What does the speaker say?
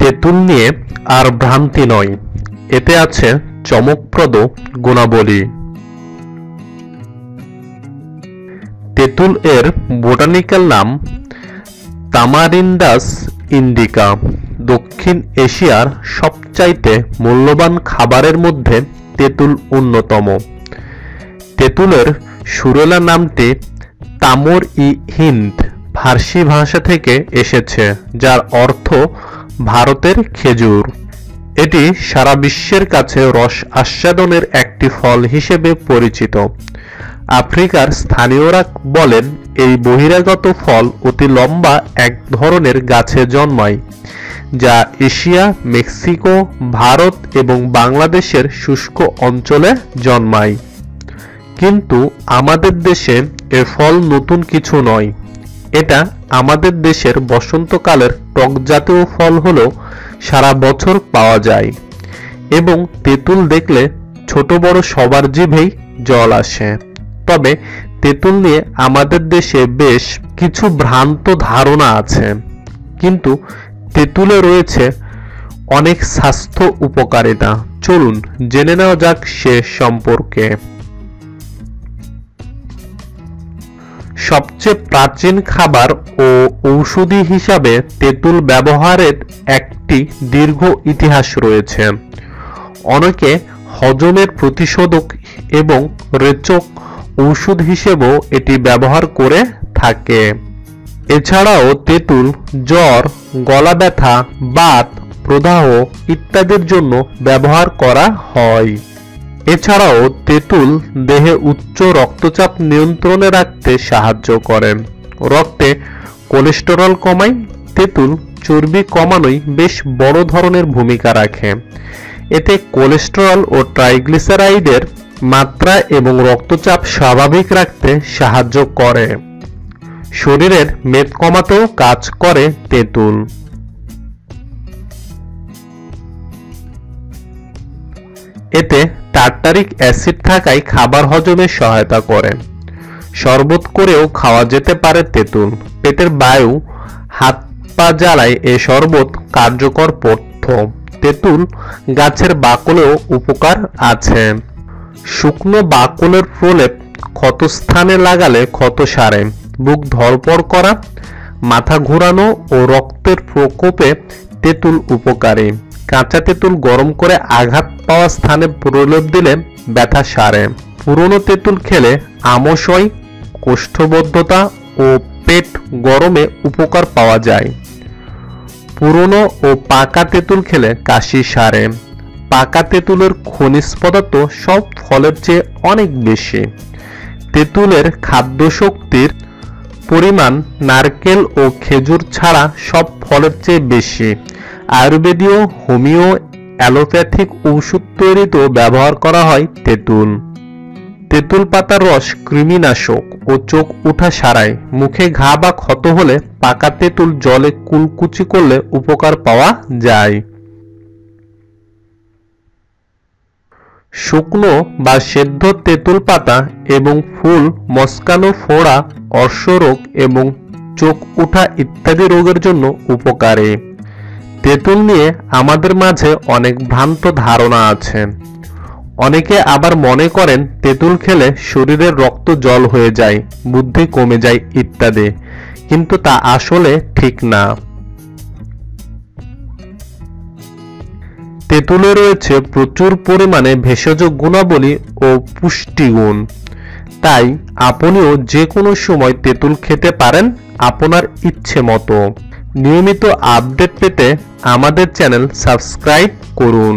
তেঁতুল নিয়ে আর ভ্রান্তি নয়। এতে আছে চমকপ্রদ গুণাবলী। তেঁতুল এর বোটানিক্যাল নাম তামারিন্ডাস ইন্ডিকা। দক্ষিণ এশিয়ার সবচাইতে মূল্যবান খাবারের মধ্যে তেঁতুল অন্যতম। তেঁতুলের সুরেলা নামটি তামর ই হিন্দ ফার্সি ভাষা থেকে এসেছে, যার অর্থ ভারতের খেজুর। এটি সারা বিশ্বের কাছে রস আস্বাদনের একটি ফল হিসেবে পরিচিত। আফ্রিকার স্থানীয়রা বলেন, এই বহিরাগত ফল অতি লম্বা এক ধরনের গাছে জন্মায়, যা এশিয়া, মেক্সিকো, ভারত এবং বাংলাদেশের শুষ্ক অঞ্চলে জন্মায়। কিন্তু আমাদের দেশে এ ফল নতুন কিছু নয়। এটা আমাদের দেশের বসন্তকালের টক জাতীয় ফল হলেও সারা বছর পাওয়া যায়। এবং তেঁতুল দেখলে ছোট বড় সবার জিভেই জল আসে। তবে তেঁতুল নিয়ে আমাদের দেশে বেশ কিছু ভ্রান্ত ধারণা আছে। কিন্তু তেঁতুলে রয়েছে অনেক স্বাস্থ্য উপকারিতা। চলুন জেনে নেওয়া যাক সে সম্পর্কে। সবচেয়ে প্রাচীন খাবার ও ঔষধি হিসাবে তেঁতুল ব্যবহারের একটি দীর্ঘ ইতিহাস রয়েছে। অনেকে হজমের প্রতিষেধক এবং রেচক ঔষধ হিসেবেও এটি ব্যবহার করে থাকে। এছাড়াও তেঁতুল, জ্বর, গলা ব্যথা, বাত, প্রদাহ ইত্যাদির জন্য ব্যবহার করা হয়। এছাড়াও তেঁতুল দেহে উচ্চ রক্তচাপ নিয়ন্ত্রণে রাখতে সাহায্য করে রক্তে কোলেস্টেরল কমায়, তেঁতুল চর্বি কমানোই বেশ বড় ধরনের ভূমিকা রাখে। এতে কোলেস্টেরল ও ট্রাইগ্লিসারাইডের মাত্রা এবং রক্তচাপ স্বাভাবিক রাখতে সাহায্য করে। শরীরের মেদ কমাতেও কাজ করে তেঁতুল। এতে টার্টারিক অ্যাসিড থাকায় খাবার হজমে সহায়তা করে। শরবত করেও খাওয়া যেতে পারে তেঁতুল। পেটের বায়ু, হাত পা জ্বালায় এ শরবত কার্যকর পথ্য তেঁতুল গাছের বাকলেও উপকার আছে। শুকনো বাকলের প্রলেপ ক্ষতস্থানে লাগালে ক্ষত সারে। বুক ধরপড় করা, মাথা ঘোরানো ও রক্তের প্রকোপে তেঁতুল উপকারী। কাঁচা তেঁতুল গরম করে আঘাত পাওয়া স্থানে প্রলেপ দিলে ব্যথা সারে। পুরনো তেঁতুল খেলে আমশয়, কোষ্ঠবদ্ধতা ও পেট গরমে উপকার পাওয়া যায়। পুরনো ও পাকা তেঁতুল খেলে কাশি সারে। পাকা তেঁতুলের খনিজ পদার্থ সব ফলের চেয়ে অনেক বেশি। তেঁতুলের খাদ্য শক্তির পরিমাণ নারকেল ও খেজুর ছাড়া সব ফলের চেয়ে বেশি। আয়ুর্বেদীয় হোমিও অ্যালোপ্যাথিক ঔষধ তৈরিতেও ব্যবহার করা হয় তেঁতুল। তেঁতুল পাতার রস কৃমিনাশক ও চোখ উঠা সারায়। মুখে ঘা বা ক্ষত হলে পাকা তেঁতুল জলে কুলকুচি করলে উপকার পাওয়া যায়। শুকনো বা সেদ্ধ তেঁতুল পাতা এবং ফুল, মস্কানো ফোড়া, অশ্বরোগ এবং চোখ উঠা ইত্যাদি রোগের জন্য উপকারী। তেঁতুল নিয়ে আমাদের মাঝে অনেক ভ্রান্ত ধারণা আছে। অনেকে আবার মনে করেন তেঁতুল খেলে শরীরের রক্ত জল হয়ে যায়, বুদ্ধি কমে যায় ইত্যাদি, কিন্তু তা আসলে ঠিক না। তেঁতুলে রয়েছে প্রচুর পরিমাণে ভেষজ গুণাবলী ও পুষ্টিগুণ। তাই আপনিও যে কোনো সময় তেঁতুল খেতে পারেন আপনার ইচ্ছে মতো। নিয়মিত আপডেট পেতে আমাদের চ্যানেল সাবস্ক্রাইব করুন।